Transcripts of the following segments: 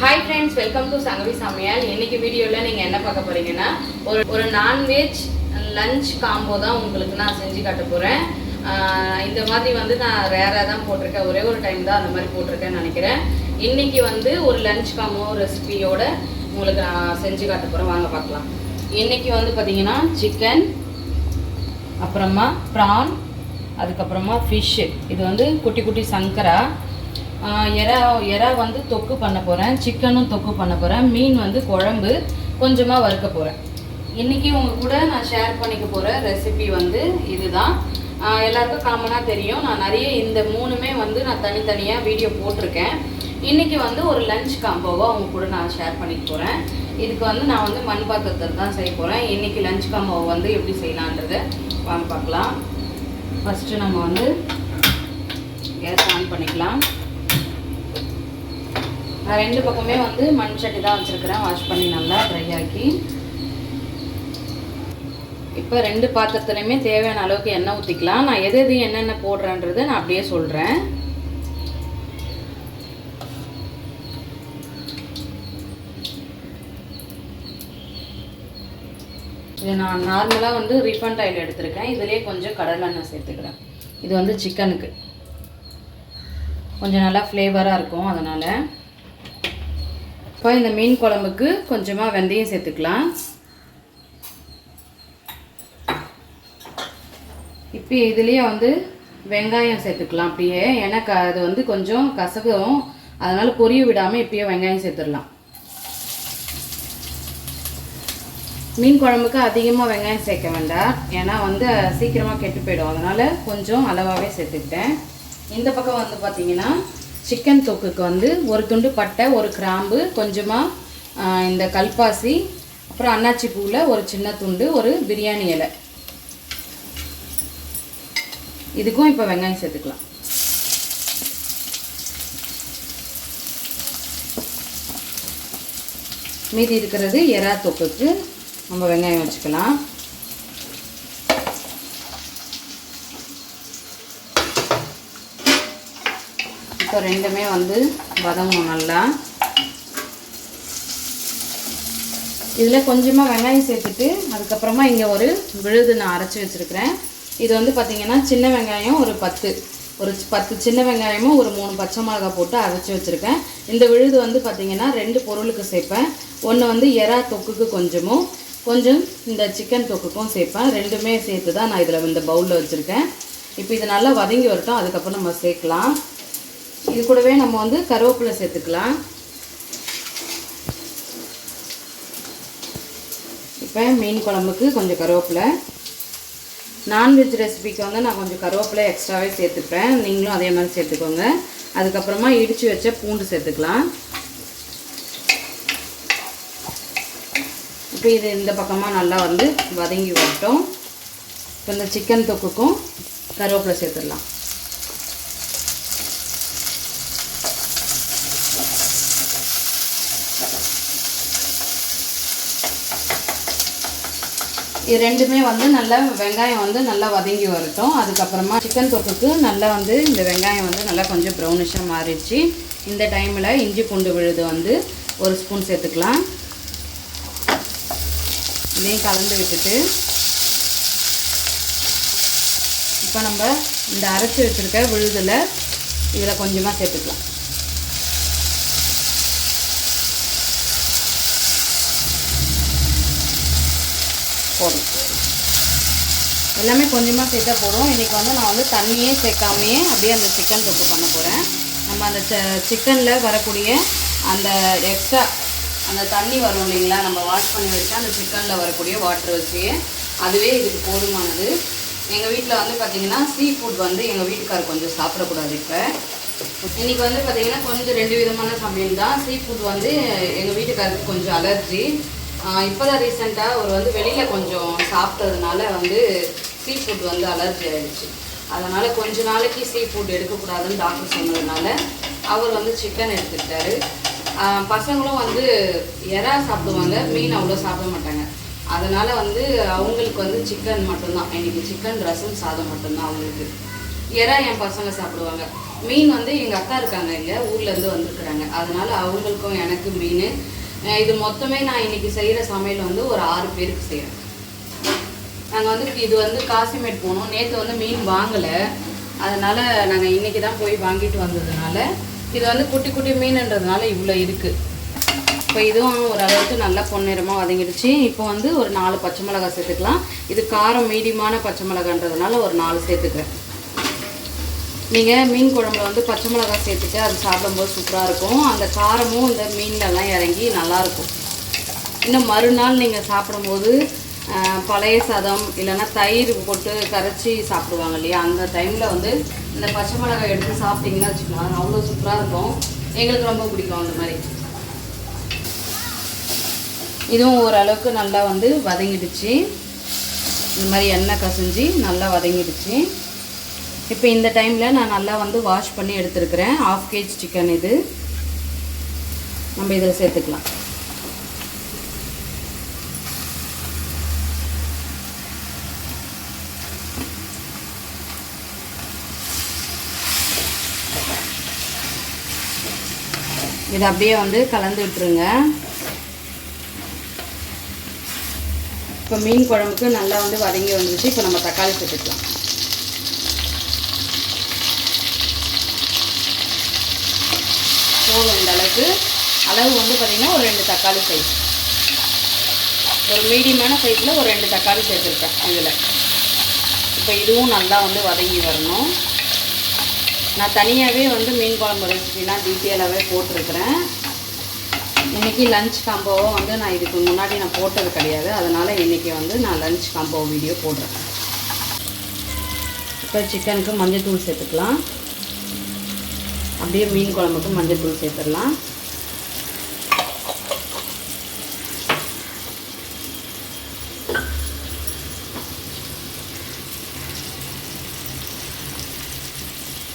Hi friends welcome to Sangavi சமையல் இன்னைக்கு வீடியோவில் நீங்கள் என்ன பார்க்க போறீங்கன்னா ஒரு ஒரு நான்வெஜ் லஞ்ச் காம்போ தான் உங்களுக்கு நான் செஞ்சு காட்ட போகிறேன் இந்த மாதிரி வந்து நான் ரேராக தான் போட்டிருக்கேன். ஒரே ஒரு டைம் தான் அந்த மாதிரி போட்டிருக்கேன்னு நினைக்கிறேன். இன்னைக்கு வந்து ஒரு லஞ்ச் காம்போ ரெசிபியோட உங்களுக்கு நான் செஞ்சு காட்ட போகிறேன் வாங்க பார்க்கலாம். இன்னைக்கு வந்து பார்த்தீங்கன்னா சிக்கன் அப்புறமா ப்ரான் அதுக்கப்புறமா ஃபிஷ்ஷு இது வந்து குட்டி குட்டி சங்கரா. எறா எறா வந்து தொக்கு பண்ண போகிறேன் சிக்கனும் தொக்கு பண்ண போகிறேன் மீன் வந்து குழம்பு கொஞ்சமாக வறுக்க போகிறேன் இன்றைக்கி உங்கள் கூட நான் ஷேர் பண்ணிக்க போகிற ரெசிபி வந்து இதுதான். எல்லாருக்கும் காமனாக தெரியும். நான் நிறைய இந்த மூணுமே வந்து நான் தனித்தனியாக வீடியோ போட்டிருக்கேன். இன்றைக்கி வந்து ஒரு லஞ்ச் காம்போவாக உங்கள் கூட நான் ஷேர் பண்ணிக்க போகிறேன் இதுக்கு வந்து நான் வந்து மண் பாத்திரத்தில் தான் செய்ய போகிறேன் இன்றைக்கி லஞ்ச் காம்போவை வந்து எப்படி செய்யலான்றதை வாங்க பார்க்கலாம். ஃபஸ்ட்டு நம்ம வந்து கேஸ் ஆன் பண்ணிக்கலாம். நான் ரெண்டு பக்கமே வந்து மண் சட்டி தான் வச்சுருக்கிறேன். வாஷ் பண்ணி நல்லா ட்ரை ஆக்கி. இப்போ ரெண்டு பாத்திரத்துலையுமே தேவையான அளவுக்கு எண்ணெய் ஊற்றிக்கலாம் நான் எது எது என்னென்ன போடுறேன்றதை நான் அப்படியே சொல்கிறேன் இது நான் நார்மலாக வந்து ரீஃபண்ட் ஆயில் எடுத்திருக்கேன். இதுலேயே கொஞ்சம் கடலெண்ணெய் சேர்த்துக்கிறேன். இது வந்து சிக்கனுக்கு கொஞ்சம் நல்லா ஃப்ளேவராக இருக்கும் அதனால். இப்போ இந்த மீன் குழம்புக்கு கொஞ்சமாக வெந்தயம் சேர்த்துக்கலாம். இப்போ இதுலேயே வந்து வெங்காயம் சேர்த்துக்கலாம் அப்படியே. ஏன்னா க அது வந்து கொஞ்சம் கசகும் அதனால் பொரிய விடாமல் இப்பயே வெங்காயம் சேர்த்துடலாம். மீன் குழம்புக்கு அதிகமாக வெங்காயம் சேர்க்க வேண்டாம். ஏன்னா வந்து சீக்கிரமாக கெட்டு போயிடும். அதனால் கொஞ்சம் அளவாகவே சேர்த்துக்கிட்டேன். இந்த பக்கம் வந்து பார்த்தீங்கன்னா சிக்கன் தொக்குக்கு வந்து ஒரு துண்டு பட்டை ஒரு கிராம்பு கொஞ்சமாக இந்த கல்பாசி அப்புறம் அன்னாச்சி பூவில் ஒரு சின்ன துண்டு ஒரு பிரியாணி இலை. இதுக்கும் இப்போ வெங்காயம் சேர்த்துக்கலாம். மீதி இருக்கிறது எறா தொக்குக்கு நம்ம வெங்காயம் வச்சுக்கலாம். இப்போ ரெண்டுமே வந்து வதங்கும் நல்லா. இதில் கொஞ்சமாக வெங்காயம் சேர்த்துட்டு அதுக்கப்புறமா இங்கே ஒரு விழுது நான் அரைச்சி வச்சுருக்கிறேன். இது வந்து பார்த்திங்கன்னா சின்ன வெங்காயம் ஒரு பத்து. ஒரு பத்து சின்ன வெங்காயமும் ஒரு மூணு பச்சை மிளகா போட்டு அரைச்சி வச்சுருக்கேன். இந்த விழுது வந்து பார்த்திங்கன்னா ரெண்டு பொருளுக்கு சேர்ப்பேன். ஒன்று வந்து எறா தொக்குக்கு கொஞ்சமும் கொஞ்சம் இந்த சிக்கன் தொக்குக்கும் சேர்ப்பேன். ரெண்டுமே சேர்த்து தான் நான் இதில் இந்த பவுலில் வச்சுருக்கேன். இப்போ இது நல்லா வதங்கி வரட்டும் அதுக்கப்புறம் நம்ம சேர்க்கலாம். இது கூடவே நம்ம வந்து கருவேப்பிலை சேர்த்துக்கலாம். இப்போ மீன் குழம்புக்கு கொஞ்சம் கருவேப்பிலை. நான்வெஜ் ரெசிபிக்கு வந்து நான் கொஞ்சம் கருவேப்பிலை எக்ஸ்ட்ராவே சேர்த்துப்பேன். நீங்களும் அதே மாதிரி சேர்த்துக்கோங்க. அதுக்கப்புறமா இடித்து வச்ச பூண்டு சேர்த்துக்கலாம். இப்போ இது இந்த பக்கமாக நல்லா வந்து வதங்கி வரட்டும். இப்போ இந்த சிக்கன் தொக்குக்கும் கருவேப்பிலை சேர்த்துடலாம். இது ரெண்டுமே வந்து நல்லா வெங்காயம் வந்து நல்லா வதங்கி வரட்டும். அதுக்கப்புறமா சிக்கன் தொக்குக்கு நல்லா வந்து இந்த வெங்காயம் வந்து நல்லா கொஞ்சம் ப்ரௌனிஷாக மாறிடுச்சு. இந்த டைமில் இஞ்சி பூண்டு விழுது வந்து ஒரு ஸ்பூன் சேர்த்துக்கலாம். இதையும் கலந்து விட்டுட்டு இப்போ நம்ம இந்த அரைச்சி வச்சுருக்க விழுதில் இதில் கொஞ்சமாக சேர்த்துக்கலாம். போதும். எல்லாமே கொஞ்சமாக சேர்த்தா போதும். இன்றைக்கி வந்து நான் வந்து தண்ணியே சேர்க்காமையே அப்படியே அந்த சிக்கன் தொக்கு பண்ண போகிறேன் நம்ம அந்த சிக்கனில் வரக்கூடிய அந்த எக்ஸ்ட்ரா அந்த தண்ணி வரும் இல்லைங்களா? நம்ம வாஷ் பண்ணி வச்சா அந்த சிக்கனில் வரக்கூடிய வாட்டர் வச்சு அதுவே இதுக்கு போதுமானது. எங்கள் வீட்டில் வந்து பார்த்திங்கன்னா சீ ஃபுட் வந்து எங்கள் வீட்டுக்கார் கொஞ்சம் சாப்பிடக்கூடாது இப்போ. இன்றைக்கி வந்து பார்த்திங்கன்னா கொஞ்சம் ரெண்டு விதமான சமையல் தான். சீ ஃபுட் வந்து எங்கள் வீட்டுக்காரருக்கு கொஞ்சம் அலர்ஜி இப்போ தான் ரீசெண்டாக அவர் வந்து வெளியில் கொஞ்சம் சாப்பிட்டதுனால வந்து சீ ஃபுட் வந்து அலர்ஜி ஆகிடுச்சு அதனால் கொஞ்ச நாளைக்கு சீ ஃபுட் எடுக்கக்கூடாதுன்னு டாக்டர் சொன்னதுனால அவர் வந்து சிக்கன் எடுத்துக்கிட்டாரு. பசங்களும் வந்து எறா சாப்பிடுவாங்க மீன் அவ்வளோ சாப்பிட மாட்டாங்க. அதனால் வந்து அவங்களுக்கு வந்து சிக்கன் மட்டும்தான். இன்றைக்கி சிக்கன் ரசம் சாதம் மட்டும்தான் அவங்களுக்கு. எறா என் பசங்க சாப்பிடுவாங்க. மீன் வந்து எங்கள் அக்கா இருக்காங்க இங்கே ஊர்லேருந்து வந்துருக்குறாங்க. அதனால் அவங்களுக்கும் எனக்கு மீன் இது மொத்தமே நான் இன்னைக்கு செய்கிற சமையல் வந்து ஒரு ஆறு பேருக்கு செய்கிறேன் நாங்கள் வந்து இது வந்து காசிமேட் போனோம். நேற்று வந்து மீன் வாங்கலை. அதனால் நாங்கள் இன்னைக்கு தான் போய் வாங்கிட்டு வந்ததுனால இது வந்து குட்டி குட்டி மீனுன்றதுனால இவ்வளோ இருக்குது இப்போ இதுவும் ஓரளவுக்கு நல்லா பொன்னிறமாக வதங்கிடுச்சு. இப்போ வந்து ஒரு நாலு பச்சை மிளகாய் சேர்த்துக்கலாம். இது காரம் மீடியமான பச்சை மிளகான்றதுனால ஒரு நாலு சேர்த்துக்கிறேன். நீங்கள் மீன் குழம்புல வந்து பச்சை மிளகாய் சேர்த்துட்டு அது சாப்பிடும்போது சூப்பராக இருக்கும். அந்த காரமும் இந்த மீன்லலாம் இறங்கி நல்லாயிருக்கும். இன்னும் மறுநாள் நீங்கள் சாப்பிடும்போது பழைய சாதம் இல்லைன்னா தயிர் போட்டு கரைச்சி சாப்பிடுவாங்க இல்லையா? அந்த டைமில் வந்து இந்த பச்சை மிளகாய் எடுத்து சாப்பிட்டீங்கன்னா வச்சுக்கலாம் அவ்வளோ சூப்பராக இருக்கும். எங்களுக்கு ரொம்ப பிடிக்கும் அந்த மாதிரி. இதுவும் ஓரளவுக்கு நல்லா வந்து வதங்கிடுச்சு. இந்த மாதிரி எண்ணெய் கசிஞ்சு நல்லா வதங்கிடுச்சு. இப்போ இந்த டைமில் நான் நல்லா வந்து வாஷ் பண்ணி எடுத்துருக்கிறேன். ஆஃப் கேஜ் சிக்கன் இது. நம்ம இதில் சேர்த்துக்கலாம். இதை அப்படியே வந்து கலந்து விட்டுருங்க. இப்போ மீன் குழம்புக்கு நல்லா வந்து வதங்கி வந்துச்சு இப்போ நம்ம தக்காளி சேர்த்துக்கலாம். போதும் இந்த அளவுக்கு. அளவு வந்து பார்த்திங்கன்னா ஒரு ரெண்டு தக்காளி சைஸ் ஒரு மீடியமான சைஸில் ஒரு ரெண்டு தக்காளி சேர்த்துருக்கேன் இதில். இப்போ இதுவும் நல்லா வந்து வதங்கி வரணும். நான் தனியாகவே வந்து மீன் குழம்பு ரெசிபிலாம் டீட்டெயிலாகவே போட்டிருக்கிறேன். இன்றைக்கி லஞ்ச் காம்போவோ வந்து நான் இதுக்கு முன்னாடி நான் போட்டது கிடையாது. அதனால் இன்றைக்கி வந்து நான் லஞ்ச் காம்போ வீடியோ போடுறேன் இப்போ சிக்கனுக்கு மஞ்சள் தூள் சேர்த்துக்கலாம். அப்படியே மீன் குழம்புக்கு மஞ்சள் தூள் சேர்த்துடலாம்.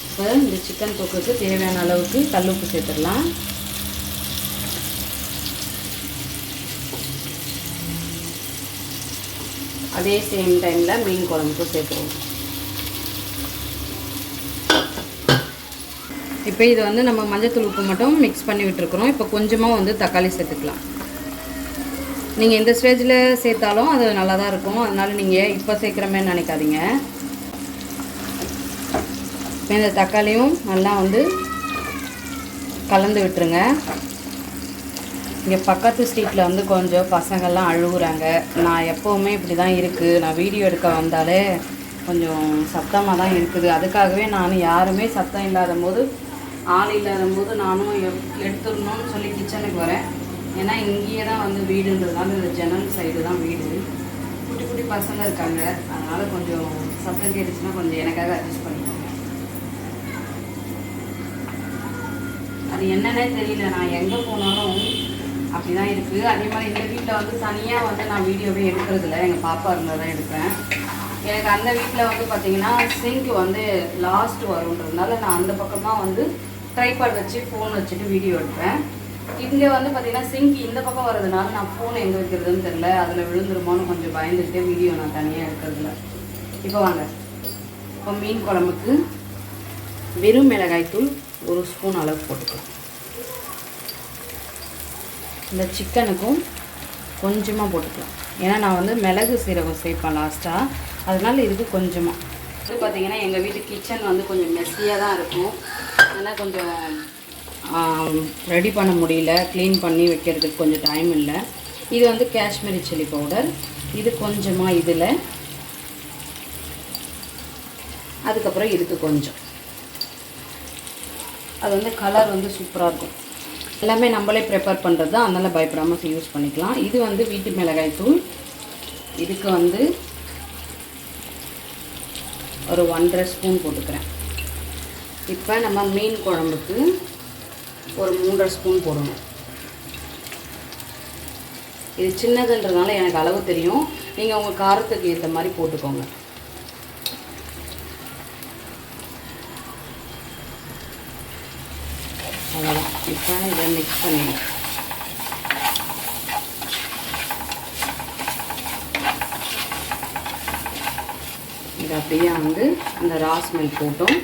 இப்போ இந்த சிக்கன் தொக்குக்கு தேவையான அளவுக்கு கல்லுப்பு சேர்த்துடலாம். அதே சேம் டைமில் மீன் குழம்புக்கும் சேர்த்துருவோம் இப்போ இதை வந்து நம்ம மஞ்சத்தூள் உப்பு மட்டும் மிக்ஸ் பண்ணி விட்டுருக்குறோம். இப்போ கொஞ்சமாக வந்து தக்காளி சேர்த்துக்கலாம். நீங்கள் எந்த ஸ்டேஜில் சேர்த்தாலும் அது நல்லா தான் இருக்கும். அதனால நீங்கள் இப்போ சேர்க்குறமே நினைக்காதீங்க. இப்போ இந்த தக்காளியும் நல்லா வந்து கலந்து விட்டுருங்க. இங்கே பக்கத்து ஸ்ட்ரீட்டில் வந்து கொஞ்சம் பசங்கள்லாம் அழுகுறாங்க. நான் எப்போவுமே இப்படி தான் இருக்குது நான் வீடியோ எடுக்க வந்தாலே கொஞ்சம் சத்தமாக தான் இருக்குது. அதுக்காகவே நான் யாருமே சத்தம் இல்லாத போது ஆள் இல்லாத போது நானும் எடுத்துடணும்னு சொல்லி கிச்சனுக்கு வரேன். ஏன்னா இங்கேயே தான் வந்து வீடுன்றதுனால இந்த ஜன்னல் சைடு தான் வீடு. குட்டி குட்டி பசங்க இருக்காங்க. அதனால் கொஞ்சம் சத்தம் கேட்டுச்சுன்னா கொஞ்சம் எனக்காக அட்ஜஸ்ட் பண்ணிக்கோங்க. அது என்னன்னே தெரியல. நான் எங்கே போனாலும் அப்படிதான் இருக்குது அதே மாதிரி இந்த வீட்டில் வந்து தனியாக வந்து நான் வீடியோவே எடுக்கிறதில்ல. எங்கள் பாப்பா இருந்தால் தான் எடுப்பேன். எனக்கு அந்த வீட்டில் வந்து பார்த்திங்கன்னா சிங்க் வந்து லாஸ்ட் வருன்றதுனால நான் அந்த பக்கமாக வந்து ட்ரைபாட் வச்சு ஃபோன் வச்சுட்டு வீடியோ எடுப்பேன். இங்கே வந்து பார்த்தீங்கன்னா சிங்க் இந்த பக்கம் வர்றதுனால நான் ஃபோன் எங்கே வைக்கிறதுன்னு தெரில அதில் விழுந்துருமான்னு கொஞ்சம் பயந்துகிட்டே வீடியோ நான் தனியாக எடுக்கிறதுல. இப்போ வாங்க. இப்போ மீன் குழம்புக்கு வெறும் மிளகாய்த்தூள் ஒரு ஸ்பூன் அளவு போட்டுக்கலாம். இந்த சிக்கனுக்கும் கொஞ்சமாக போட்டுக்கலாம். ஏன்னா நான் வந்து மிளகு சீரகம் சேர்ப்பேன் லாஸ்ட்டாக அதனால இதுக்கு கொஞ்சமாக இது பார்த்திங்கன்னா எங்கள் வீட்டு கிச்சன் வந்து கொஞ்சம் மெஸ்ஸியாக தான் இருக்கும். ஏன்னா கொஞ்சம் ரெடி பண்ண முடியல. க்ளீன் பண்ணி வைக்கிறதுக்கு கொஞ்சம் டைம் இல்லை. இது வந்து காஷ்மீரி சில்லி பவுடர் இது கொஞ்சமாக இதில். அதுக்கப்புறம் இதுக்கு கொஞ்சம். அது வந்து கலர் வந்து சூப்பராக இருக்கும். எல்லாமே நம்மளே ப்ரிப்பேர் பண்ணுறது தான் அதனால் பயப்படாமல் யூஸ் பண்ணிக்கலாம். இது வந்து வீட்டு மிளகாய் தூள். இதுக்கு வந்து ஒரு ஒன்றரை ஸ்பூன் போட்டுக்கிறேன். இப்போ நம்ம மீன் குழம்புக்கு ஒரு மூன்றரை ஸ்பூன் போடணும். இது சின்னதுன்றதுனால எனக்கு அளவு தெரியும். நீங்கள் உங்கள் காரத்துக்கு ஏற்ற மாதிரி போட்டுக்கோங்க. அவ்வளோதான் இப்போ இதை மிக்ஸ் பண்ணிடுங்க இது அப்படியே வந்து அந்த ராஸ் ஸ்மெல் போட்டோம்.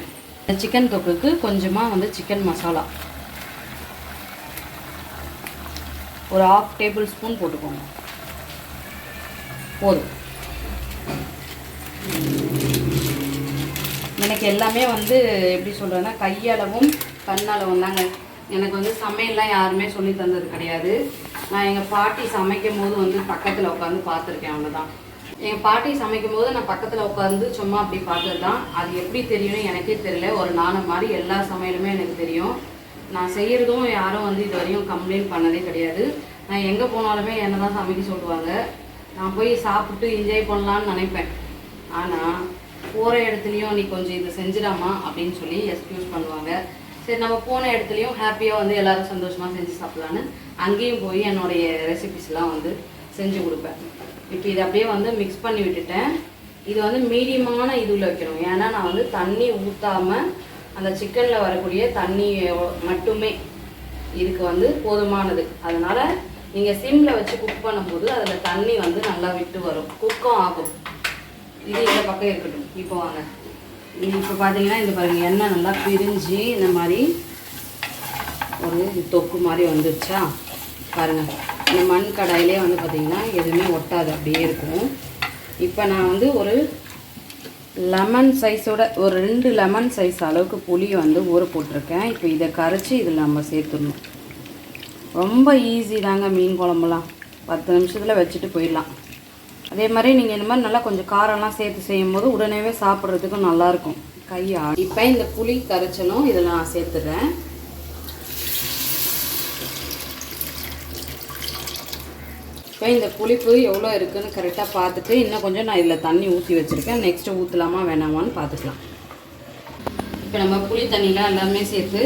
சிக்கன் தொக்குக்கு கொஞ்சமாக வந்து சிக்கன் மசாலா ஒரு ஆஃப் டேபிள் ஸ்பூன் போட்டுக்கோங்க. போதும். எனக்கு எல்லாமே வந்து எப்படி சொல்கிறேன்னா கையளவும் கண்ணளவும் தாங்க. எனக்கு வந்து சமையல்லாம் யாருமே சொல்லி தந்தது கிடையாது. நான் எங்கள் பாட்டி சமைக்கும் போது வந்து பக்கத்தில் உட்காந்து பார்த்துருக்கேன் அவ்வளோதான் எங்கள் பாட்டி சமைக்கும் போது நான் பக்கத்தில் உட்காந்து சும்மா அப்படி பார்த்தது தான் அது எப்படி தெரியும்னு எனக்கே தெரியல. ஒரு நாணம் மாதிரி எல்லா சமையலுமே எனக்கு தெரியும். நான் செய்கிறதும் யாரும் வந்து இது வரையும் கம்ப்ளைண்ட் பண்ணதே கிடையாது. நான் எங்கே போனாலுமே என்ன தான் சமைக்க சொல்லுவாங்க. நான் போய் சாப்பிட்டு என்ஜாய் பண்ணலான்னு நினைப்பேன். ஆனால் போகிற இடத்துலையும் நீ கொஞ்சம் இதை செஞ்சிடாமா அப்படின்னு சொல்லி எக்ஸ்கியூஸ் பண்ணுவாங்க. சரி நம்ம போன இடத்துலையும் ஹாப்பியாக வந்து எல்லாரும் சந்தோஷமாக செஞ்சு சாப்பிட்லான்னு அங்கேயும் போய் என்னுடைய ரெசிபிஸ்லாம் வந்து செஞ்சு கொடுப்பேன். இப்போ இதை அப்படியே வந்து மிக்ஸ் பண்ணி விட்டுட்டேன். இது வந்து மீடியமான இதில் வைக்கணும். ஏன்னா நான் வந்து தண்ணி ஊற்றாமல் அந்த சிக்கனில் வரக்கூடிய தண்ணி மட்டுமே இதுக்கு வந்து போதுமானது. அதனால் நீங்கள் சிம்மில் வச்சு குக் பண்ணும்போது அதில் தண்ணி வந்து நல்லா விட்டு வரும். குக்கும் ஆகும். இது இந்த பக்கம் இருக்கட்டும். இப்போ வாங்க. இப்போ பார்த்தீங்கன்னா இந்த பாருங்கள் எண்ணெய் நல்லா பிரிஞ்சு இந்த மாதிரி ஒரு தொக்கு மாதிரி வந்துருச்சா? பாருங்கள் இந்த மண் கடாயிலே வந்து பார்த்திங்கன்னா எதுவுமே ஒட்டாது அப்படியே இருக்கும். இப்போ நான் வந்து ஒரு லெமன் சைஸோட ஒரு ரெண்டு லெமன் சைஸ் அளவுக்கு புளியை வந்து ஊற போட்டிருக்கேன். இப்போ இதை கரைச்சி இதில் நம்ம சேர்த்துடணும். ரொம்ப ஈஸி தாங்க மீன் குழம்புலாம். பத்து நிமிஷத்தில் வச்சுட்டு போயிடலாம். அதே மாதிரி நீங்கள் இந்த மாதிரி நல்லா கொஞ்சம் காரம்லாம் சேர்த்து செய்யும் போது உடனேவே சாப்பிட்றதுக்கும் நல்லாயிருக்கும் கையா இப்போ இந்த புளி கரைச்சலும் இதில் நான் சேர்த்துடுறேன். இப்போ இந்த புளிப்பு எவ்வளோ இருக்குதுன்னு கரெக்டாக பார்த்துட்டு இன்னும் கொஞ்சம் நான் இதில் தண்ணி ஊற்றி வச்சுருக்கேன். நெக்ஸ்ட்டு ஊற்றலாமா வேணாமான்னு பார்த்துக்கலாம். இப்போ நம்ம புளி தண்ணிலாம் எல்லாமே சேர்த்து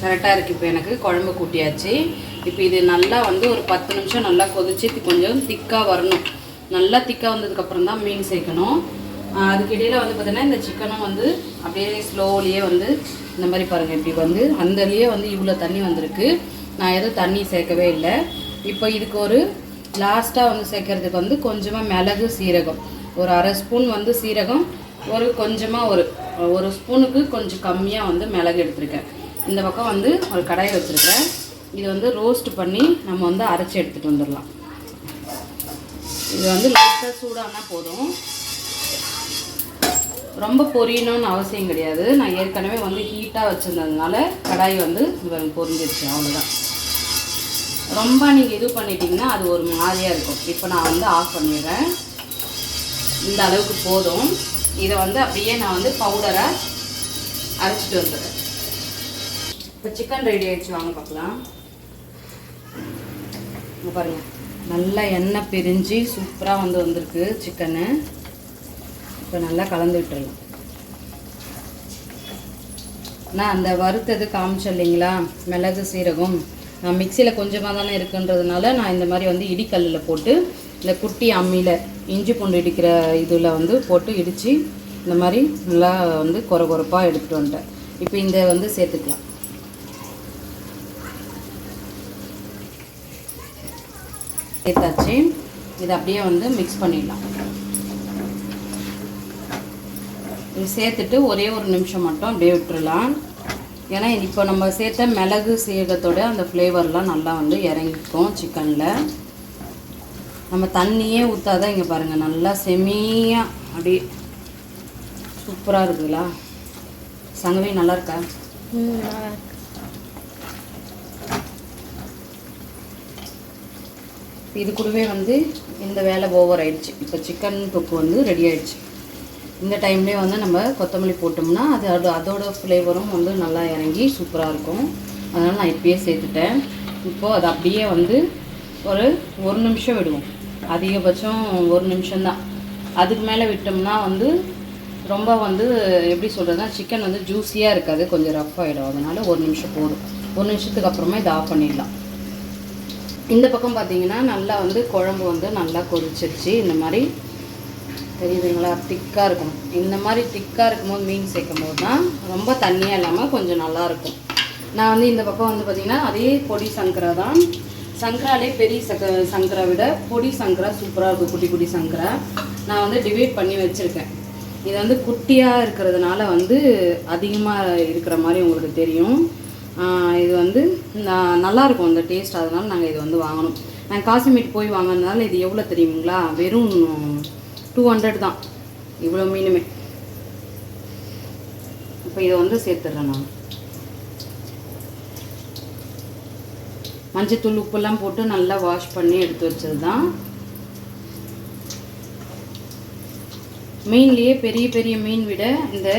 கரெக்டாக இருக்குது இப்போ எனக்கு. குழம்பு கூட்டியாச்சு. இப்போ இது நல்லா வந்து ஒரு பத்து நிமிஷம் நல்லா கொதிச்சு கொஞ்சம் திக்காக வரணும். நல்லா திக்காக வந்ததுக்கப்புறம் தான் மீன் சேர்க்கணும். அதுக்கிடையில் வந்து பார்த்திங்கன்னா இந்த சிக்கனும் வந்து அப்படியே ஸ்லோலியே வந்து இந்த மாதிரி பாருங்கள் இப்படி வந்து அந்தலேயே வந்து இவ்வளோ தண்ணி வந்திருக்கு. நான் எதுவும் தண்ணி சேர்க்கவே இல்லை. இப்போ இதுக்கு ஒரு லாஸ்ட்டாக வந்து சேர்க்கறதுக்கு வந்து கொஞ்சமாக மிளகு சீரகம். ஒரு அரை ஸ்பூன் வந்து சீரகம் ஒரு கொஞ்சமாக ஒரு ஒரு ஸ்பூனுக்கு கொஞ்சம் கம்மியாக வந்து மிளகு எடுத்திருக்கேன். இந்த பக்கம் வந்து ஒரு கடாயை வச்சுருக்கேன். இது வந்து ரோஸ்ட் பண்ணி நம்ம வந்து அரைச்சி எடுத்துகிட்டு வந்துடலாம். இது வந்து லைட்டாக சூடானா போதும். ரொம்ப பொரியணும்னு அவசியம் கிடையாது. நான் ஏற்கனவே வந்து ஹீட்டாக வச்சுருந்ததுனால கடாய் வந்து இவங்க பொரிஞ்சிருச்சு. அவ்வளோதான் ரொம்ப நீங்கள் இது பண்ணிட்டீங்கன்னா அது ஒரு மாதிரியாக இருக்கும். இப்போ நான் வந்து ஆஃப் பண்ணிடுறேன். இந்த அளவுக்கு போதும். இதை வந்து அப்படியே நான் வந்து பவுடரை அரைச்சிட்டு வந்துடுறேன். இப்போ சிக்கன் ரெடி ஆகிடுச்சு வாங்க பார்க்கலாம். பாருங்க. நல்லா எண்ணெய் பிரிஞ்சு சூப்பராக வந்து வந்திருக்கு சிக்கனு இப்போ நல்லா கலந்து விட்டுருலாம் நான் அந்த வறுத்தது காமிச்சோம் இல்லைங்களா? மிளகு சீரகம். மிக்சியில் கொஞ்சமாக தானே இருக்குன்றதுனால நான் இந்த மாதிரி வந்து இடிக்கல்லில் போட்டு இந்த குட்டி அம்மியில் இஞ்சி பூண்டு இடிக்கிற இதில் வந்து போட்டு இடித்து இந்த மாதிரி நல்லா வந்து கொர கொரப்பாக எடுத்துகிட்டு வந்துட்டேன். இப்போ இந்த வந்து சேர்த்துக்கலாம். சேர்த்தாச்சு. இதை அப்படியே வந்து மிக்ஸ் பண்ணிடலாம். இது சேர்த்துட்டு ஒரே ஒரு நிமிஷம் மட்டும் அப்படியே விட்டுறலாம். ஏன்னா இப்போ நம்ம சேர்த்த மிளகு சீரகத்தோட அந்த ஃப்ளேவர்லாம் நல்லா வந்து இறங்கிக்கும் சிக்கனில் நம்ம தண்ணியே ஊற்றாதான் இங்கே பாருங்கள் நல்லா செமியாக அப்படியே சூப்பராக இருக்குங்களா சங்கவி நல்லா இருக்கா இது கூடவே வந்து இந்த வேலை ஓவர் ஆயிடுச்சு. இப்போ சிக்கன் தொக்கு வந்து ரெடி ஆயிடுச்சு. இந்த டைம்லேயே வந்து நம்ம கொத்தமல்லி போட்டோம்னா அது அது அதோட ஃப்ளேவரும் வந்து நல்லா இறங்கி சூப்பராக இருக்கும். அதனால் நான் இப்பயே சேர்த்துட்டேன். இப்போது அது அப்படியே வந்து ஒரு ஒரு நிமிஷம் விடுவோம். அதிகபட்சம் ஒரு நிமிஷம்தான். அதுக்கு மேலே விட்டோம்னா வந்து ரொம்ப வந்து எப்படி சொல்கிறதுனா சிக்கன் வந்து ஜூஸியாக இருக்காது. கொஞ்சம் ரஃப் ஆகிடும் அதனால் ஒரு நிமிஷம் போதும். ஒரு நிமிஷத்துக்கு அப்புறமா இதை ஆஃப் பண்ணிடலாம். இந்த பக்கம் பார்த்தீங்கன்னா நல்லா வந்து குழம்பு வந்து நல்லா கொதிச்சிருச்சு. இந்த மாதிரி தெரியுதுங்களா? திக்காக இருக்கும். இந்த மாதிரி திக்காக இருக்கும்போது மீன் சேர்க்கும் போது தான் ரொம்ப தண்ணியாக இல்லாமல் கொஞ்சம் நல்லா இருக்கும். நான் வந்து இந்த பக்கம் வந்து பார்த்திங்கன்னா அதே பொடி சங்கரா தான். சங்கராலே பெரிய சக்க சங்கரா விட பொடி சங்கரா சூப்பராக இருக்கும். குட்டி குட்டி சங்கரா. நான் வந்து டிவைட் பண்ணி வச்சுருக்கேன். இது வந்து குட்டியாக இருக்கிறதுனால வந்து அதிகமாக இருக்கிற மாதிரி உங்களுக்கு தெரியும். இது வந்து நல்லாயிருக்கும் இந்த டேஸ்ட் அதனால நாங்கள் இது வந்து வாங்கணும். நாங்கள் காசிமேட் போய் வாங்கினதுனால இது எவ்வளோ தெரியுங்களா? வெறும் டூ ஹண்ட்ரட் தான். இவ்வளோ மீனுமே. இப்போ இதை வந்து சேர்த்துட்றேன் நான். மஞ்சத்தூள் உப்பெல்லாம் போட்டு நல்லா வாஷ் பண்ணி எடுத்து வச்சது தான் மீன்லேயே பெரிய பெரிய மீன் விட இந்த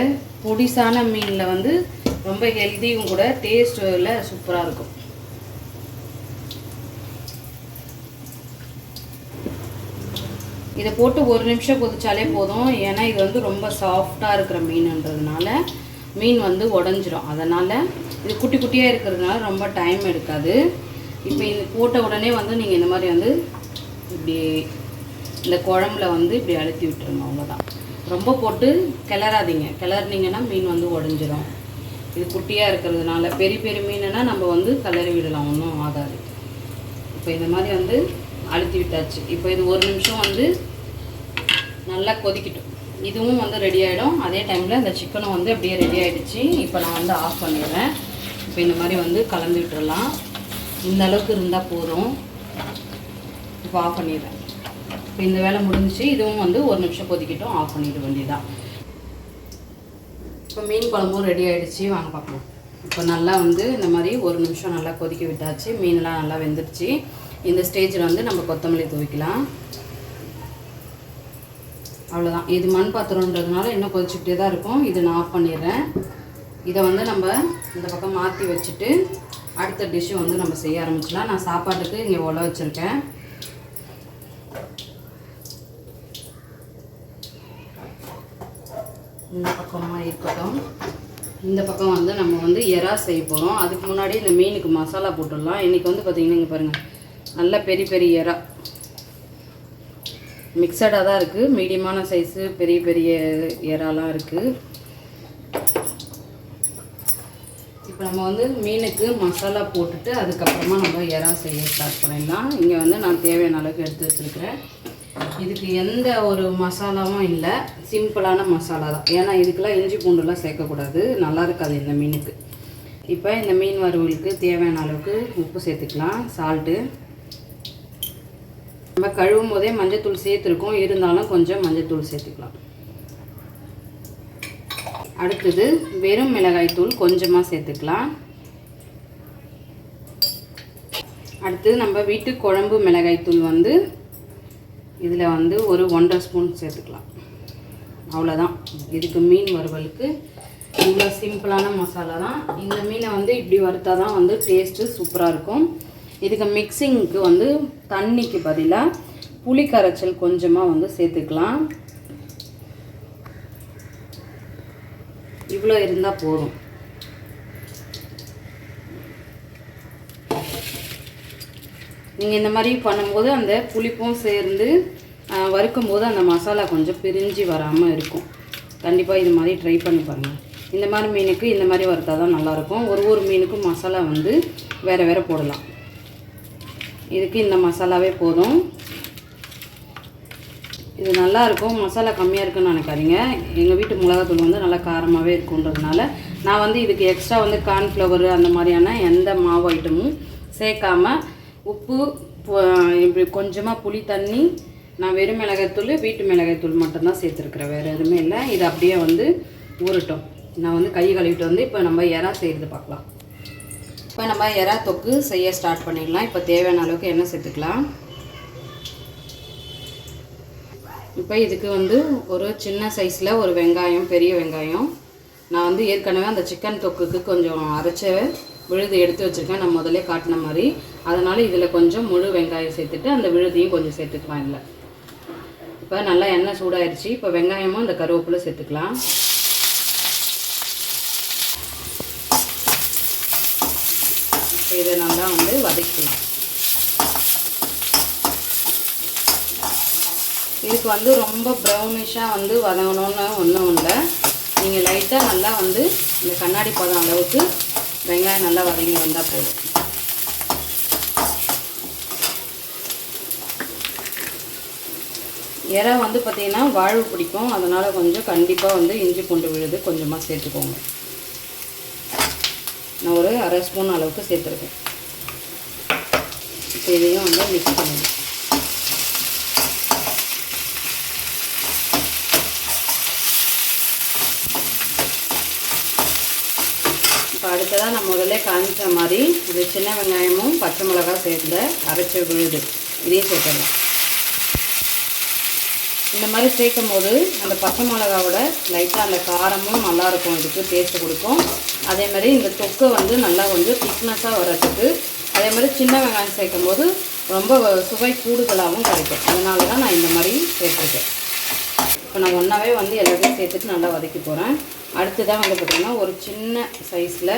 பொடிசான மீனில் வந்து ரொம்ப ஹெல்த்தியும் கூட டேஸ்ட்டில் சூப்பராக இருக்கும். இதை போட்டு ஒரு நிமிஷம் கொதிச்சாலே போதும். ஏன்னா இது வந்து ரொம்ப சாஃப்டாக இருக்கிற மீனுன்றதுனால மீன் வந்து உடஞ்சிரும். அதனால் இது குட்டி குட்டியாக இருக்கிறதுனால ரொம்ப டைம் எடுக்காது. இப்போ இது போட்ட உடனே வந்து நீங்கள் இந்த மாதிரி வந்து இப்படி இந்த குழம்புல வந்து இப்படி அழுத்தி விட்டுருங்க. அவ்வளோதான் ரொம்ப போட்டு கிளறாதீங்க. கிளறினீங்கன்னா மீன் வந்து உடஞ்சிரும். இது குட்டியாக இருக்கிறதுனால பெரிய பெரிய மீனுனா நம்ம வந்து கிளறி விடலாம். ஒன்றும் ஆகாது. இப்போ இந்த மாதிரி வந்து அழுத்தி விட்டாச்சு. இப்போ இது ஒரு நிமிஷம் வந்து நல்லா கொதிக்கட்டும். இதுவும் வந்து ரெடி ஆகிடும் அதே டைமில் இந்த சிக்கனும் வந்து அப்படியே ரெடி ஆகிடுச்சு இப்போ நான் வந்து ஆஃப் பண்ணிடுறேன். இப்போ இந்த மாதிரி வந்து கலந்து விட்டுடலாம் இந்த அளவுக்கு இருந்தால் போதும். இப்போ ஆஃப் பண்ணிடுறேன். இப்போ இந்த வேலை முடிஞ்சிச்சு. இதுவும் வந்து ஒரு நிமிஷம் கொதிக்கட்டும். ஆஃப் பண்ணிட வேண்டியதுதான். இப்போ மீன் குழம்பும் ரெடி ஆகிடுச்சு வாங்க பார்க்கலாம் இப்போ நல்லா வந்து இந்த மாதிரி ஒரு நிமிஷம் நல்லா கொதிக்க விட்டாச்சு. மீன்லாம் நல்லா வெந்துடுச்சு இந்த ஸ்டேஜில் வந்து நம்ம கொத்தமல்லி துவைக்கலாம். அவ்வளோதான் இது மண் பாத்திரன்றதுனால இன்னும் கொதிச்சுக்கிட்டே தான் இருக்கும். இது நான் ஆஃப் பண்ணிடுறேன். இதை வந்து நம்ம இந்த பக்கம் மாற்றி வச்சுட்டு அடுத்த டிஷ்ஷு வந்து நம்ம செய்ய ஆரம்பிச்சிடலாம். நான் சாப்பாட்டுக்கு இங்கே உல வச்சுருக்கேன். இந்த பக்கமாக இருக்கட்டும். இந்த பக்கம் வந்து நம்ம வந்து எறா செய்ய போகிறோம் அதுக்கு முன்னாடி இந்த மீனுக்கு மசாலா போட்டுடலாம். இன்றைக்கி வந்து பார்த்திங்கன்னா இங்கே பாருங்கள் நல்ல பெரிய பெரிய இறா. மிக்சடாக தான் இருக்குது மீடியமான சைஸு பெரிய பெரிய இறாலாம் இருக்குது இப்போ நம்ம வந்து மீனுக்கு மசாலா போட்டுட்டு அதுக்கப்புறமா நம்ம இறா செய்ய ஸ்டார்ட் பண்ணிடலாம். இங்கே வந்து நான் தேவையான அளவுக்கு எடுத்து வச்சுருக்கிறேன். இதுக்கு எந்த ஒரு மசாலாவும் இல்லை. சிம்பிளான மசாலா தான். ஏன்னா இதுக்கெல்லாம் இஞ்சி பூண்டுலாம் சேர்க்கக்கூடாது. நல்லா இருக்காது இந்த மீனுக்கு. இப்போ இந்த மீன் வறுவலுக்கு தேவையான அளவுக்கு உப்பு சேர்த்துக்கலாம். சால்ட்டு நம்ம கழுவும் போதே மஞ்சத்தூள் சேர்த்துருக்கோம். இருந்தாலும் கொஞ்சம் மஞ்சத்தூள் சேர்த்துக்கலாம். அடுத்தது வெறும் மிளகாய் தூள் கொஞ்சமாக சேர்த்துக்கலாம். அடுத்தது நம்ம வீட்டு குழம்பு மிளகாய் தூள் வந்து இதில் வந்து ஒரு ஒன்றரை ஸ்பூன் சேர்த்துக்கலாம். அவ்வளோதான் இதுக்கு மீன் வறுவலுக்கு இவ்வளோ சிம்பிளான மசாலா தான். இந்த மீனை வந்து இப்படி வறுத்தா தான் வந்து டேஸ்ட்டு சூப்பராக இருக்கும். இதுக்கு மிக்சிங்க்கு வந்து தண்ணிக்கு பதிலாக புளி கரைச்சல் கொஞ்சமாக வந்து சேர்த்துக்கலாம். இவ்வளோ இருந்தால் போதும். நீங்கள் இந்த மாதிரி பண்ணும்போது அந்த புளிப்பும் சேர்ந்து வறுக்கும் போது அந்த மசாலா கொஞ்சம் பிரிஞ்சு வராமல் இருக்கும். கண்டிப்பாக இது மாதிரி ட்ரை பண்ணி பாருங்கள் இந்த மாதிரி மீனுக்கு இந்த மாதிரி வறுத்தா தான் நல்லாயிருக்கும் ஒரு ஒரு மீனுக்கும் மசாலா வந்து வேறு வேறு போடலாம். இதுக்கு இந்த மசாலாவே போதும். இது நல்லா இருக்கும் மசாலா கம்மியாக இருக்குன்னு நினைக்காதீங்க. எங்கள் வீட்டு மிளகாத்தூள் வந்து நல்லா காரமாகவே இருக்குன்றதுனால நான் வந்து இதுக்கு எக்ஸ்ட்ரா வந்து கார்ன்ஃப்ளவர் அந்த மாதிரியான எந்த மாவு ஐட்டமும் சேர்க்காம உப்பு இப்படி கொஞ்சமாக புளி தண்ணி நான் வெறும் மிளகாய்த்தூள் வீட்டு மிளகாய்த்தூள் மட்டும்தான் சேர்த்துருக்குறேன். வேறு எதுவுமே இல்லை. இது அப்படியே வந்து ஊறட்டும். நான் வந்து கை கழுவிட்டு வந்து இப்போ நம்ம இறா செய்கிறது பார்க்கலாம். இப்போ நம்ம எறா தொக்கு செய்ய ஸ்டார்ட் பண்ணிடலாம். இப்போ தேவையான அளவுக்கு எண்ணெய் சேர்த்துக்கலாம். இப்போ இதுக்கு வந்து ஒரு சின்ன சைஸில் ஒரு வெங்காயம் பெரிய வெங்காயம். நான் வந்து ஏற்கனவே அந்த சிக்கன் தொக்குக்கு கொஞ்சம் அரைச்ச விழுது எடுத்து வச்சுருக்கேன். நான் முதல்ல காட்டின மாதிரி. அதனால் இதில் கொஞ்சம் முழு வெங்காயம் சேர்த்துட்டு அந்த விழுதையும் கொஞ்சம் சேர்த்துக்கலாம் இதில். இப்போ நல்லா எண்ணெய் சூடாயிருச்சு. இப்போ வெங்காயமும் இந்த கருவேப்பிலை சேர்த்துக்கலாம். இதை நல்லா வந்து வதக்கலாம் இதுக்கு வந்து ரொம்ப ப்ரௌனிஷாக வந்து வதங்கணும்னு ஒன்றும் இல்லை. நீங்கள் லைட்டாக நல்லா வந்து இந்த கண்ணாடி பதம் அளவுக்கு வெங்காயம் நல்லா வதங்கி வந்தால் போதும். இறை வந்து பார்த்திங்கன்னா வாழ்வு பிடிக்கும். அதனால் கொஞ்சம் கண்டிப்பாக வந்து இஞ்சி பூண்டு விழுது கொஞ்சமாக சேர்த்துக்கோங்க. நான் ஒரு அரை ஸ்பூன் அளவுக்கு சேர்த்துருக்கேன். இப்போ இதையும் வந்து மிக்ஸ் பண்ணிடுங்க இப்போ அடுத்ததாக நான் முதல்ல காமிச்ச மாதிரி இது சின்ன வெங்காயமும் பச்சை மிளகாய் சேர்ந்த அரைச்ச விழுது. இதையும் சேர்த்துடலாம். இந்த மாதிரி சேர்க்கும் போது அந்த பச்சை மிளகாவோட லைட்டாக அந்த காரமும் நல்லாயிருக்கும் இதுக்கு டேஸ்ட்டு கொடுக்கும். அதே மாதிரி இந்த தொக்கை வந்து நல்லா கொஞ்சம் திக்னஸாக வர்றதுக்கு. அதே மாதிரி சின்ன வெங்காயம் சேர்க்கும் போது ரொம்ப சுவை கூடுதலாகவும் கிடைக்கும். அதனால தான் நான் இந்த மாதிரி சேர்த்துருக்கேன். இப்போ நான் ஒன்றாவே வந்து எல்லாத்தையும் சேர்த்துட்டு நல்லா வதக்கி போகிறேன் அடுத்ததாக வந்து பார்த்திங்கன்னா ஒரு சின்ன சைஸில்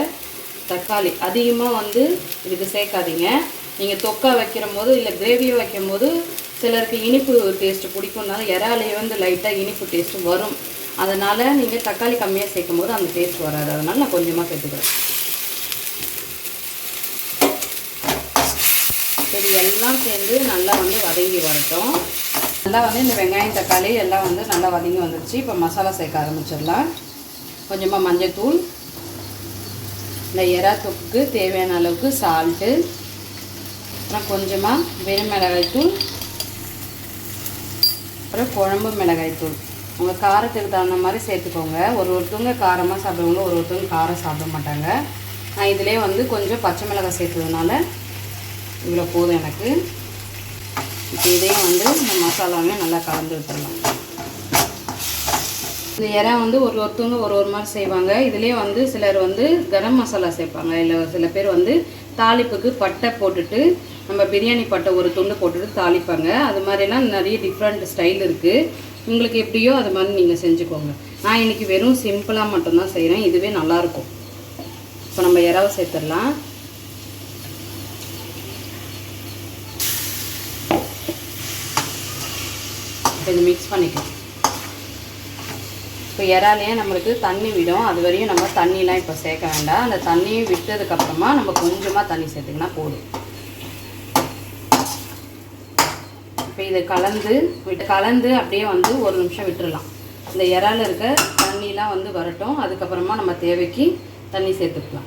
தக்காளி. அதிகமாக வந்து இதுக்கு சேர்க்காதீங்க. நீங்கள் தொக்கா வைக்கிற போது இல்லை கிரேவியை வைக்கும் போது சிலருக்கு இனிப்பு டேஸ்ட்டு பிடிக்கும்னால இறாலே வந்து லைட்டாக இனிப்பு டேஸ்ட்டு வரும். அதனால் நீங்கள் தக்காளி கம்மியாக சேர்க்கும் போது அந்த டேஸ்ட் வராது. அதனால் நான் கொஞ்சமாக சேர்த்துக்கிறேன். சரி எல்லாம் சேர்ந்து நல்லா வந்து வதங்கி வரட்டும். நல்லா வந்து இந்த வெங்காயம் தக்காளி எல்லாம் வந்து நல்லா வதங்கி வந்துருச்சு. இப்போ மசாலா சேர்க்க ஆரம்பிச்சிடலாம். கொஞ்சமாக மஞ்சத்தூள் இந்த எறா தொக்கு தேவையான அளவுக்கு சால்ட்டு அப்புறம் கொஞ்சமாக வெறும் மிளகாய்த்தூள் அப்புறம் குழம்பு மிளகாய்த்தூள் உங்கள் காரத்துக்கு தகுந்த மாதிரி சேர்த்துக்கோங்க. ஒரு ஒருத்தவங்க காரமாக சாப்பிடுவாங்க ஒரு ஒருத்தவங்க காரம் சாப்பிட மாட்டாங்க. நான் இதிலே வந்து கொஞ்சம் பச்சை மிளகாய் சேர்த்ததுனால இவ்வளோ போதும் எனக்கு. இப்போ இதையும் வந்து இந்த மசாலாவையும் நல்லா கலந்து விட்டுடலாம் இந்த இறா வந்து ஒரு ஒருத்தவங்க ஒரு ஒரு மாதிரி செய்வாங்க. இதுலேயே வந்து சிலர் வந்து கரம் மசாலா சேர்ப்பாங்க. இல்லை சில பேர் வந்து தாளிப்புக்கு பட்டை போட்டுட்டு நம்ம பிரியாணி பட்டை ஒரு துண்டு போட்டுட்டு தாளிப்பாங்க. அது மாதிரிலாம் நிறைய டிஃப்ரெண்ட் ஸ்டைல் இருக்குது உங்களுக்கு எப்படியோ அது மாதிரி நீங்கள் செஞ்சுக்கோங்க. நான் இன்றைக்கி வெறும் சிம்பிளாக மட்டும்தான் செய்கிறேன் இதுவே நல்லாயிருக்கும். இப்போ நம்ம இறாவை சேர்த்துடலாம். இப்போ இது மிக்ஸ் பண்ணிக்கலாம். இப்போ இறாலையே நம்மளுக்கு தண்ணி விடும். அது வரையும் நம்ம தண்ணிலாம் இப்போ சேர்க்க வேண்டாம். அந்த தண்ணியும் விட்டதுக்கப்புறமா நம்ம கொஞ்சமாக தண்ணி சேர்த்துக்கினா போதும். இப்போ இதை கலந்து விட்டு கலந்து அப்படியே வந்து ஒரு நிமிஷம் விட்டுடலாம் இந்த இறால இருக்க தண்ணிலாம் வந்து வரட்டும். அதுக்கப்புறமா நம்ம தேவைக்கு தண்ணி சேர்த்துக்கலாம்.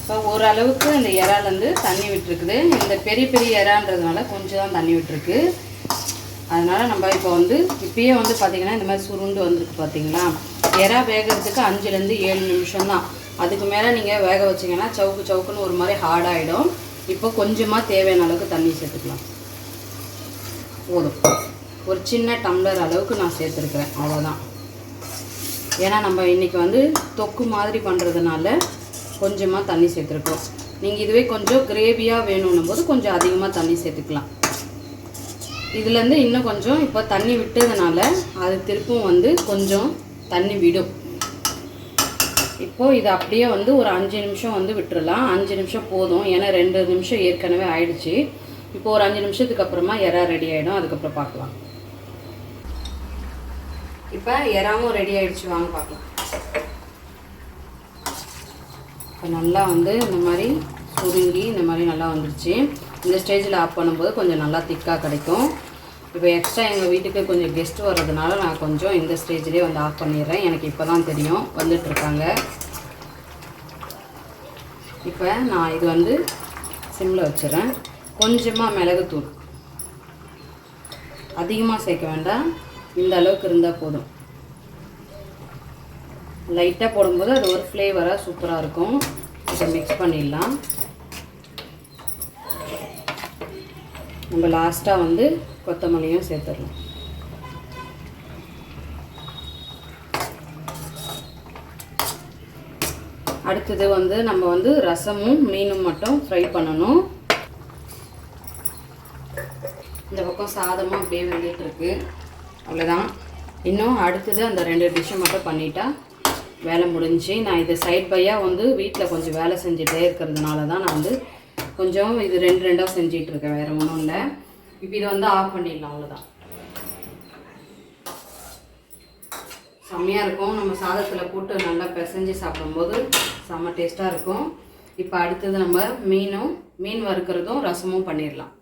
இப்போ ஓரளவுக்கு இந்த இறால் வந்து தண்ணி விட்டுருக்குது. இந்த பெரிய பெரிய இறான்றதுனால கொஞ்சம் தான் தண்ணி விட்டுருக்கு. அதனால் நம்ம இப்போ வந்து இப்பயே வந்து பார்த்திங்கன்னா இந்த மாதிரி சுருண்டு வந்திருக்கு பார்த்தீங்களா இறா வேகிறதுக்கு அஞ்சுலேருந்து ஏழு நிமிஷம் தான். அதுக்கு மேலே நீங்கள் வேக வச்சிங்கன்னா சவுக்கு சவுக்குன்னு ஒரு மாதிரி ஹார்டாகிடும் இப்போ கொஞ்சமாக தேவையான அளவுக்கு தண்ணி சேர்த்துக்கலாம். போதும். ஒரு சின்ன டம்ளர் அளவுக்கு நான் சேர்த்துருக்குறேன். அவ்வளோதான் ஏன்னா நம்ம இன்றைக்கி வந்து தொக்கு மாதிரி பண்ணுறதுனால கொஞ்சமாக தண்ணி சேர்த்துருக்கோம் நீங்கள் இதுவே கொஞ்சம் கிரேவியாக வேணும்னும் போது கொஞ்சம் அதிகமாக தண்ணி சேர்த்துக்கலாம். இதுலேருந்து இன்னும் கொஞ்சம் இப்போ தண்ணி விட்டதுனால அது திருப்பும் வந்து கொஞ்சம் தண்ணி விடும். இப்போது இது அப்படியே வந்து ஒரு அஞ்சு நிமிஷம் வந்து விட்டுறலாம். அஞ்சு நிமிஷம் போதும். ஏன்னா ரெண்டு நிமிஷம் ஏற்கனவே ஆயிடுச்சு. இப்போ ஒரு அஞ்சு நிமிஷத்துக்கு அப்புறமா எறா ரெடி ஆகிடும் அதுக்கப்புறம் பார்க்கலாம். இப்போ எறாவும் ரெடி ஆகிடுச்சு வாங்க பார்க்கலாம். இப்போ நல்லா வந்து இந்த மாதிரி சுருங்கி இந்த மாதிரி நல்லா வந்துடுச்சு இந்த ஸ்டேஜில் ஆஃப் பண்ணும்போது கொஞ்சம் நல்லா திக்காக கிடைக்கும். இப்போ எக்ஸ்ட்ரா எங்கள் வீட்டுக்கு கொஞ்சம் கெஸ்ட் வர்றதுனால நான் கொஞ்சம் இந்த ஸ்டேஜ்லேயே வந்து ஆஃப் பண்ணிடுறேன். எனக்கு இப்போ தான் தெரியும் வந்துட்டுருக்காங்க இப்போ நான் இது வந்து சிம்மில் வச்சுறேன் கொஞ்சமாக மிளகுத்தூள் அதிகமாக சேர்க்க வேண்டாம். இந்த அளவுக்கு இருந்தால் போதும். லைட்டாக போடும்போது அது ஒரு ஃப்ளேவராக சூப்பராக இருக்கும். இதை மிக்ஸ் பண்ணிடலாம். நம்ம லாஸ்ட்டாக வந்து கொத்தமல்லியும் சேர்த்துடலாம். அடுத்தது வந்து நம்ம வந்து ரசமும் மீனும் மட்டும் ஃப்ரை பண்ணணும் இந்த பக்கம் சாதமும் அப்படியே வெந்துட்டு இருக்கு. அவ்வளோதான் இன்னும் அடுத்தது அந்த ரெண்டு டிஷ்ஷை மட்டும் பண்ணிட்டா வேலை முடிஞ்சு. நான் இதை சைட் பையாக வந்து வீட்டில் கொஞ்சம் வேலை செஞ்சுட்டே இருக்கிறதுனால தான் நான் வந்து கொஞ்சம் இது ரெண்டு ரெண்டாக செஞ்சிகிட்ருக்கேன் இருக்கேன். வேறு ஒன்றும் இல்லை. இப்போ இதை வந்து ஆஃப் பண்ணிடலாம். அவ்வளோதான் செம்மையாக இருக்கும். நம்ம சாதத்தில் போட்டு நல்லா பிசைஞ்சு சாப்பிடும்போது செம்ம டேஸ்ட்டாக இருக்கும். இப்போ அடுத்தது நம்ம மீனும் மீன் வறுக்கிறதும் ரசமும் பண்ணிடலாம்.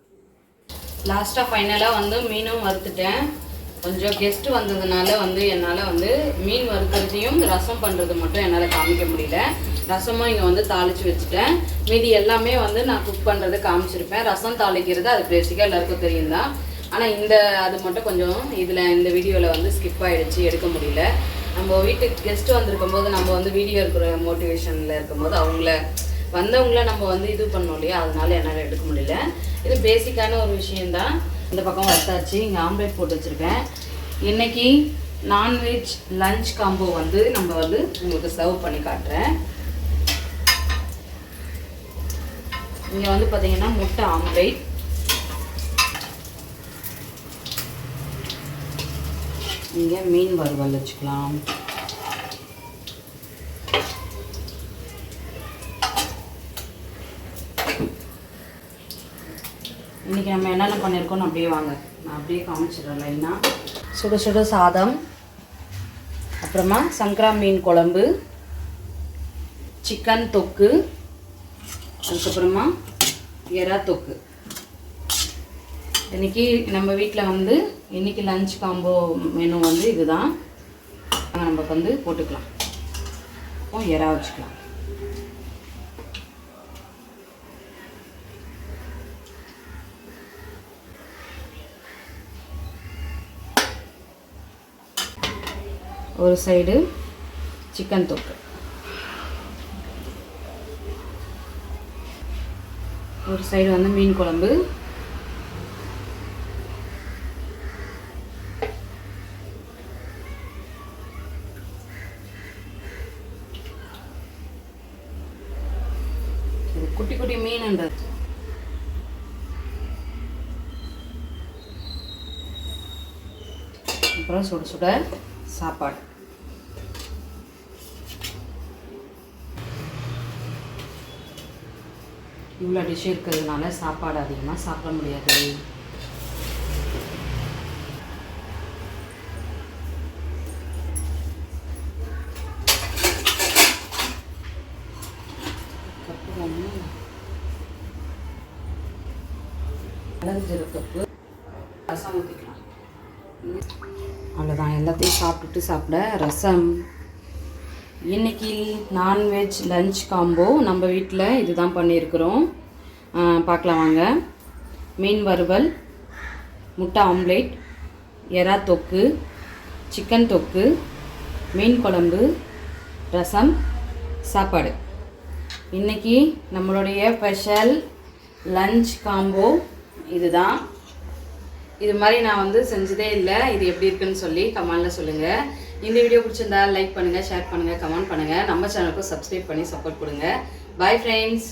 லாஸ்ட்டாக ஃபைனலாக வந்து மீனும் வறுத்துட்டேன். கொஞ்சம் கெஸ்ட்டு வந்ததுனால வந்து என்னால் வந்து மீன் வறுக்கிறதையும் ரசம் பண்ணுறது மட்டும் என்னால் காமிக்க முடியல. ரசமும் இங்கே வந்து தாளித்து வச்சுட்டேன். மீதி எல்லாமே வந்து நான் குக் பண்ணுறது காமிச்சிருப்பேன். ரசம் தாளிக்கிறது அது பேசிக்காக எல்லாருக்கும் தெரியும் தான் ஆனால் இந்த அது மட்டும் கொஞ்சம் இதில் இந்த வீடியோவில் வந்து ஸ்கிப் ஆகிடுச்சு எடுக்க முடியல. நம்ம வீட்டுக்கு கெஸ்ட்டு வந்திருக்கும் போது நம்ம வந்து வீடியோ இருக்கிற மோட்டிவேஷனில் இருக்கும்போது அவங்கள வந்தவங்கள நம்ம வந்து இது பண்ணோம் இல்லையா? அதனால என்னால் எடுக்க முடியல. இது பேசிக்கான ஒரு விஷயந்தான் இந்த பக்கம் வத்தாச்சு இங்கே ஆம்லேட் போட்டு வச்சுருக்கேன். இன்னைக்கு நான்வெஜ் லஞ்ச் காம்போ வந்து நம்ம வந்து உங்களுக்கு சர்வ் பண்ணி காட்டுறேன். இங்கே வந்து பார்த்தீங்கன்னா முட்டை ஆம்லேட் இங்கே மீன் வறுவல் வச்சுக்கலாம். இன்றைக்கி நம்ம என்னென்ன பண்ணியிருக்கோன்னு அப்படியே வாங்க. நான் அப்படியே காமிச்சிடுறேன் லைனாக சுட சுட சாதம் அப்புறமா சங்கரா மீன் குழம்பு சிக்கன் தொக்கு அதுக்கப்புறமா எறா தொக்கு. இன்னைக்கு நம்ம வீட்டில் வந்து இன்னைக்கு லஞ்ச் காம்போ மெனு வந்து இதுதான். நம்ம வந்து போட்டுக்கலாம். எறா வச்சுக்கலாம். ஒரு சைடு சிக்கன் தொக்கு. ஒரு சைடு வந்து மீன் குழம்பு. குட்டி குட்டி மீன்ன்றது. அப்புறம் சுட சுட சாப்பாடு. இவ்வளோ டிஷ் இருக்கிறதுனால சாப்பாடு அதிகமாக சாப்பிட முடியாது. கப்பு. ரசம் ஊற்றிக்கலாம் அவ்வளோதான் எல்லாத்தையும் சாப்பிட்டுட்டு சாப்பிட ரசம். இன்னைக்கு நான்வெஜ் லஞ்ச் காம்போ நம்ம வீட்டில் இதுதான் பண்ணியிருக்கிறோம். பார்க்கலாம் வாங்க. மீன் வறுவல் முட்டை ஆம்லேட் எறா தொக்கு சிக்கன் தொக்கு மீன் குழம்பு ரசம் சாப்பாடு. இன்னைக்கு நம்மளுடைய ஸ்பெஷல் லஞ்ச் காம்போ இதுதான். இது மாதிரி நான் வந்து செஞ்சதே இல்லை. இது எப்படி இருக்குன்னு சொல்லி கமாலில் சொல்லுங்கள் இந்த வீடியோ பிடிச்சிருந்தா லைக் பண்ணுங்கள் ஷேர் பண்ணுங்கள் கமெண்ட் பண்ணுங்கள் நம்ம சேனலுக்கும் சப்ஸ்கிரைப் பண்ணி சப்போர்ட் கொடுங்க. Bye friends